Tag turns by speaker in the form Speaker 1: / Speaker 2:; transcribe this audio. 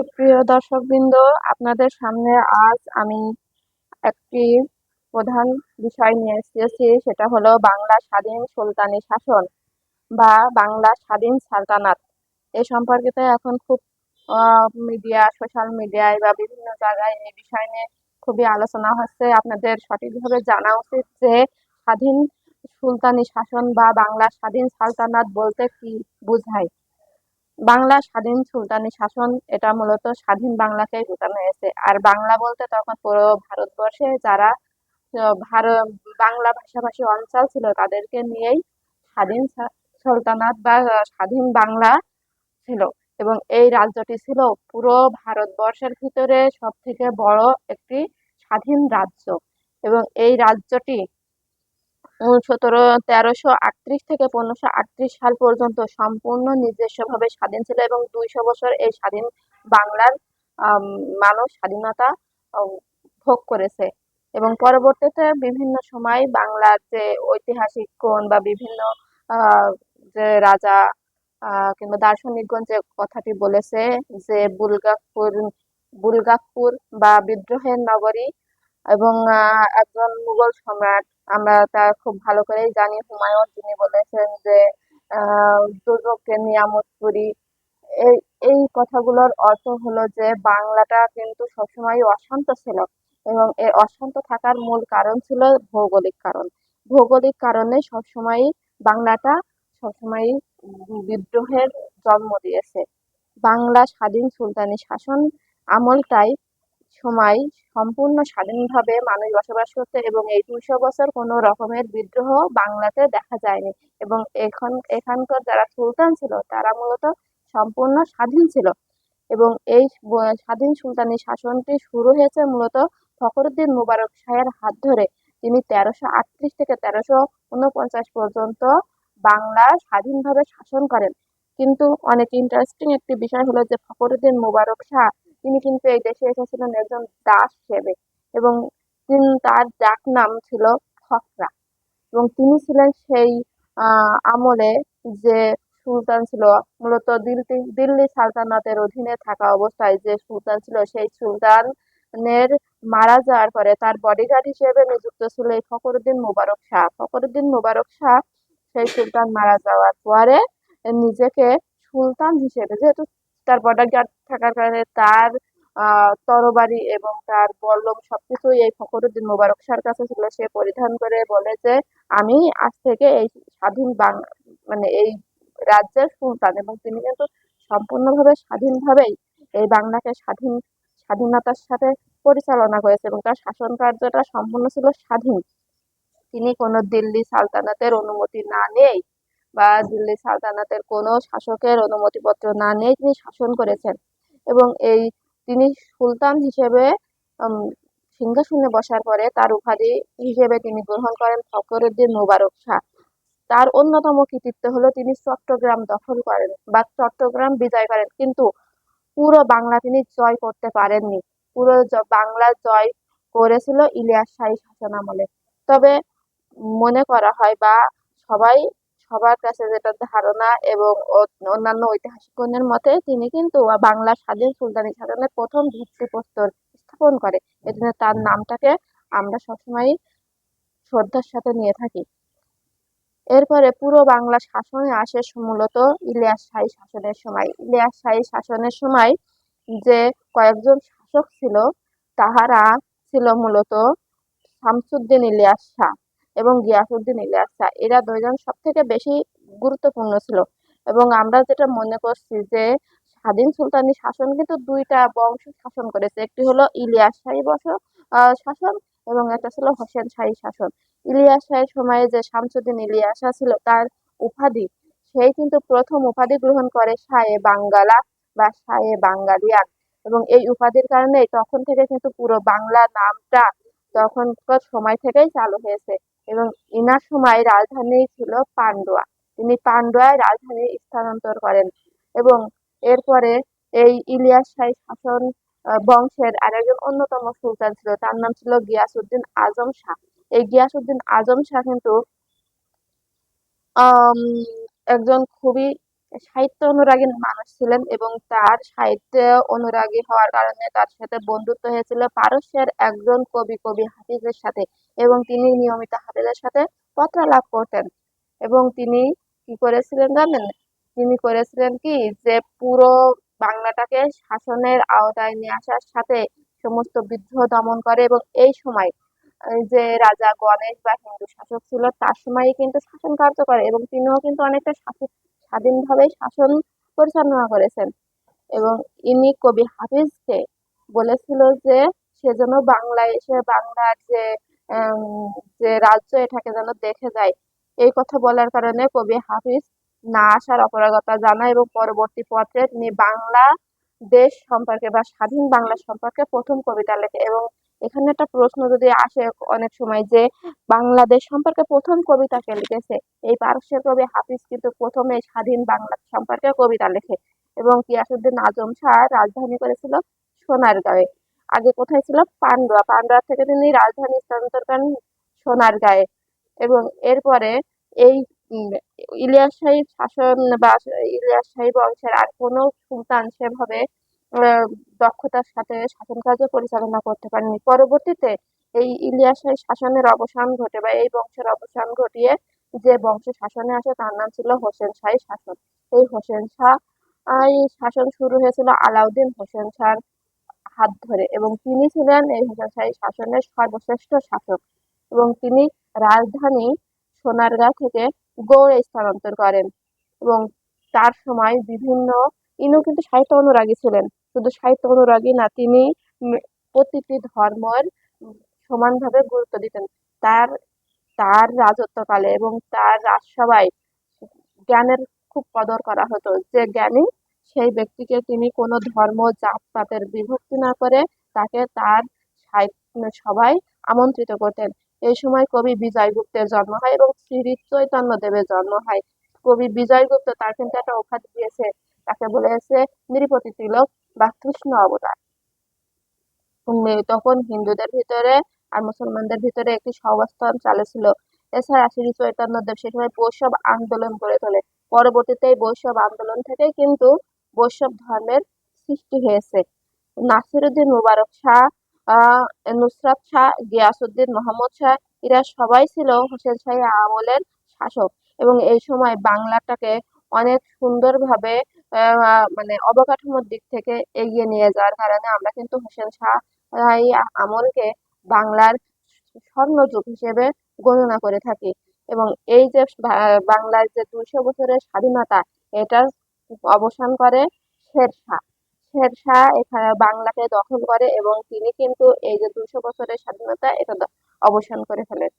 Speaker 1: সুপ্রিয় দর্শকবৃন্দ, আপনাদের সামনে আজ আমি একটি প্রধান বিষয় নিয়ে এসেছি, সেটা হলো বাংলা স্বাধীন সুলতানি শাসন বা বাংলা স্বাধীন সালতানাত। এ সম্পর্কিত এখন খুব মিডিয়া সোশ্যাল মিডিয়ায় বা বিভিন্ন জায়গায় এই বিষয় নিয়ে খুবই আলোচনা হচ্ছে। আপনাদের সঠিকভাবে জানা উচিত যে স্বাধীন সুলতানি শাসন বা বাংলা স্বাধীন সালতানাত বলতে কি বোঝায়। বাংলা স্বাধীন সুলতানি শাসন, এটা মূলত স্বাধীন বাংলাকেই বোঝানো হয়েছে। আর বাংলা বলতে তখন পুরো ভারতবর্ষে যারা ভারত বাংলা ভাষাভাষী অঞ্চল ছিল, তাদেরকে নিয়েই স্বাধীন সুলতানাত বা স্বাধীন বাংলা ছিল। এবং এই রাজ্যটি ছিল পুরো ভারতবর্ষের ভিতরে সব থেকে বড় একটি স্বাধীন রাজ্য। এবং এই রাজ্যটি সতেরো, তেরোশো আটত্রিশ থেকে পনেরোশো আটত্রিশ সাল পর্যন্ত সম্পূর্ণ নিজস্বভাবে স্বাধীন ছিল এবং দুইশো বছর এই স্বাধীন বাংলার মানুষ স্বাধীনতা ভোগ করেছে। এবং পরবর্তীতে বিভিন্ন সময় বাংলার যে ঐতিহাসিক কোণ বা বিভিন্ন যে রাজা কিংবা দার্শনিকগণ যে কথাটি বলেছে যে বুলগাপুর বুলগাপুর বা বিদ্রোহের নগরী এবং একজন মুঘল সম্রাট, আমরা তা খুব ভালো করেই জানি। হুমায়ুন তিনি বলেছেন যে নিয়ামত করি। এই এই কথাগুলোর অর্থ হলো যে, বাংলাটা কিন্তু সবসময় অশান্ত ছিল এবং এই অশান্ত থাকার মূল কারণ ছিল ভৌগোলিক কারণ। ভৌগোলিক কারণে সবসময় বাংলাটা সবসময় বিদ্রোহের জন্ম দিয়েছে। বাংলা স্বাধীন সুলতানি শাসন আমলটাই সময় সম্পূর্ণ স্বাধীনভাবে মানুষ বসবাস করতে এবং এই দুশো বছর কোনো রকমের বিদ্রোহ বাংলাতে দেখা যায়নি। এবং এখন, এখানকার যারা সুলতান ছিল, তারা মূলত সম্পূর্ণ স্বাধীন ছিল। এবং এই স্বাধীন সুলতানি শাসনটি শুরু হয়েছে মূলত ফখরুদ্দিন মুবারক শাহের হাত ধরে। তিনি তেরোশো আটত্রিশ থেকে তেরোশো উনপঞ্চাশ পর্যন্ত বাংলা স্বাধীনভাবে শাসন করেন। কিন্তু অনেক ইন্টারেস্টিং একটি বিষয় হলো যে ফখরুদ্দিন মুবারক শাহ তিনি কিন্তু এই দেশে এসেছিলেন একজন দাস হিসেবে এবং তিনি তার ডাক নাম ছিল ফকরা। এবং তিনি ছিলেন সেই আমলে যে সুলতান ছিল, মূলত দিল্লি দিল্লি সালতানাতের অধীনে থাকা অবস্থায় যে সুলতান ছিল, সেই সুলতানের মারা যাওয়ার পরে তার বডিগার্ড হিসেবে নিযুক্ত ছিল এই ফখরুদ্দিন মুবারক শাহ। ফখরুদ্দিন মুবারক শাহ সেই সুলতান মারা যাওয়ার পরে নিজেকে সুলতান হিসেবে, যেহেতু তার বডিগার্ড থাকার কারণে তার তরবারি এবং তার বল্লম সবকিছুই এই ফখরুদ্দিন মুবারক শাহর কাছে ছিল। সে পরিধান করে বলে যে, আমি আজ থেকে এই স্বাধীন বাংলা মানে এই রাজ্যের সুলতান এবং তিনি কিন্তু সম্পূর্ণভাবে স্বাধীনভাবেই এই বাংলাকে স্বাধীন, স্বাধীনতার সাথে পরিচালনা করেছে এবং তার শাসন কার্যটা সম্পূর্ণ ছিল স্বাধীন। তিনি কোনো দিল্লি সালতানাতের অনুমতি না নেই বা দিল্লি সালতানাতের কোনো শাসকের অনুমতিপত্র না নিয়ে তিনি শাসন করেছেন। এবং এই তিনি সুলতান হিসেবে সিংহাসনে বসার পরে তার উপাধি হিসেবে তিনি গ্রহণ করেন ফখরুদ্দিন মুবারক শাহ। তার অন্যতম কৃতিত্ব হলো তিনি চট্টগ্রাম দখল করেন বা চট্টগ্রাম বিজয় করেন। কিন্তু পুরো বাংলা তিনি জয় করতে পারেননি। পুরো বাংলা জয় করেছিল ইলিয়াস শাহী শাসনামলে। তবে মনে করা হয় বা সবাই সবার কাছে যেটা ধারণা এবং অন্যান্য ঐতিহাসিকগণের মতে তিনি কিন্তু বাংলা স্বাধীন সুলতানি শাসনের প্রথম ভিত্তিপ্রস্তর স্থাপন করে। এজন্য তার নামটাকে আমরা সবসময় শ্রদ্ধার সাথে নিয়ে থাকি। এরপরে পুরো বাংলা শাসনে আসে মূলত ইলিয়াস শাহী শাসনের সময়। ইলিয়াস শাহী শাসনের সময় যে কয়েকজন শাসক ছিল, তাহারা ছিল মূলত শামসুদ্দিন ইলিয়াস শাহ। এবং গিয়াসুদ্দিন ইলিয়াস শাহ এরা দুইজন সব থেকে বেশি গুরুত্বপূর্ণ ছিল। এবং আমরা যেটা মনে করছি যে, স্বাধীন সুলতানি শাসন কিন্তু দুইটা বংশ শাসন করেছে। একটি হলো ইলিয়াস শাহী বংশ শাসন এবং একটা ছিল হোসেন শাহী শাসন। ইলিয়াস শাহের সময়ে যে শামসুদ্দিন ইলিয়াসা ছিল, তার উপাধি সেই কিন্তু প্রথম উপাধি গ্রহণ করে শাহে বাঙ্গালা বা শাহে বাঙ্গালিয়ান। এবং এই উপাধির কারণে তখন থেকে কিন্তু পুরো বাংলা নামটা তখনকার সময় থেকেই চালু হয়েছে। এবং ইনার সময় রাজধানী ছিল পান্ডুয়া। তিনি পান্ডুয়ায় রাজধানী স্থানান্তর করেন এবং এরপরে এই ইলিয়াস শাহী শাসন বংশের আরেকজন অন্যতম সুলতান ছিল। তার নাম ছিল গিয়াসুদ্দিন আজম শাহ। এই গিয়াসুদ্দিন আজম শাহ কিন্তু একজন খুবই সাহিত্য অনুরাগী মানুষ ছিলেন এবং তার সাহিত্য অনুরাগী হওয়ার কারণে তার সাথে বন্ধুত্ব হয়েছিল পারস্যের একজন কবি কবি হাফিজের সাথে এবং তিনি নিয়মিত হাফিজের সাথে পত্রালাপ করতেন। এবং তিনি কি করেছিলেন জানেন? তিনি করেছিলেন কি যে পুরো বাংলাটাকে শাসনের আওতায় নিয়ে আসার সাথে সমস্ত বিদ্রোহ দমন করে এবং এই সময় যে রাজা গণেশ বা হিন্দু শাসক ছিল তার সময়ই কিন্তু শাসন কার্য করে এবং তিনিও কিন্তু অনেকটা শাসি- স্বাধীনভাবে শাসন পরিচালনা করেছেন। এবং ইনি কবি হাফিজকে বলেছিল যে, সে যেন বাংলায় এসে বাংলার যে যে রাজ্য এটাকে যেন দেখে যায়। এই কথা বলার কারণে কবি হাফিজ না আসার অপারগতা জানায় এবং পরবর্তী পত্রে তিনি বাংলা দেশ সম্পর্কে বা স্বাধীন বাংলা সম্পর্কে প্রথম কবিতা লেখে এবং এখানে একটা প্রশ্ন যদি আসে অনেক সময় যে, বাংলাদেশ সম্পর্কে প্রথম কবিতা কে লিখেছে? এই পারস্যের কবি হাফিজ কিন্তু প্রথমে স্বাধীন বাংলা সম্পর্কে কবিতা লেখে এবং গিয়াসুদ্দিন আজম শাহ রাজধানী করেছিল সোনারগাঁয়ে। আগে কোথায় ছিল? পান্ডুয়া। পান্ডুয়া থেকে তিনি রাজধানী স্থানান্তর করেন সোনারগাঁয়ে এবং এরপরে এই ইলিয়াস শাহী শাসন বা ইলিয়াস শাহী বংশের আর কোনো সুলতান সেভাবে দক্ষতার সাথে শাসন কার্য পরিচালনা করতে পারেনি পরবর্তীতে এই ইলিয়াস শাহী শাসনের অবসান ঘটে বা এই বংশের অবসান ঘটিয়ে যে বংশ শাসনে আসে তার নাম ছিল হোসেন শাহী শাসন। এই হোসেন শাহ শাসন শুরু হয়েছিল আলাউদ্দিন হোসেন শাহর হাত ধরে এবং তিনি ছিলেন এই হোসেন শাহী শাসনের সর্বশ্রেষ্ঠ শাসক এবং তিনি রাজধানী সোনারগাঁ থেকে গৌড়ে স্থানান্তর করেন এবং তার সময় বিভিন্ন ইনিও কিন্তু সাহিত্য অনুরাগী ছিলেন। শুধু সাহিত্য অনুরাগী না, তিনি প্রতিটি ধর্মের সমানভাবে গুরুত্ব দিতেন। তার তার রাজত্বকালে এবং তার রাজসভায় জ্ঞানের খুব কদর করা হতো। যে জ্ঞানী, সেই ব্যক্তিকে তিনি কোনো ধর্ম জাতপাতের বিভক্তি না করে তাকে তার সাহিত্য সভায় আমন্ত্রিত করতেন। এই সময় কবি বিজয়গুপ্তের জন্ম হয় এবং শ্রী চৈতন্য দেবের জন্ম হয়। কবি বিজয়গুপ্ত তার কিন্তু একটা উপাধি দিয়েছে। তাকে বলেছে নৃপতি তিলক বা কৃষ্ণ অবতার। তখন হিন্দুদের ভিতরে আর মুসলমানদের ভিতরে একটি সহাবস্থান চালু এছাড়া শ্রী চৈতন্যদেব সে সময় বৈষ্ণব আন্দোলন গড়ে তোলে। পরবর্তীতে এই বৈষ্ণব আন্দোলন থেকে কিন্তু বৈষ্ণব ধর্মের সৃষ্টি হয়েছে। নাসিরুদ্দিন মুবারক শাহ নুসরাত শাহ গিয়াসুদ্দিন মোহাম্মদ শাহ, এরা সবাই ছিল হোসেন শাহী আমলের শাসক। এবং এই সময় বাংলাটাকে অনেক সুন্দরভাবে মানে অবকাঠামোর দিক থেকে এগিয়ে নিয়ে যাওয়ার কারণে আমরা কিন্তু হোসেন শাহ আমলকে বাংলার স্বর্ণযুগ হিসেবে গণনা করে থাকি। এবং এই যে বাংলার যে দুইশো বছরের স্বাধীনতা, এটার অবসান করে শেরশাহ শেরশাহ এখানে বাংলাকে দখল করে এবং তিনি কিন্তু এই যে দুইশো বছরের স্বাধীনতা এটা অবসান করে ফেলেন।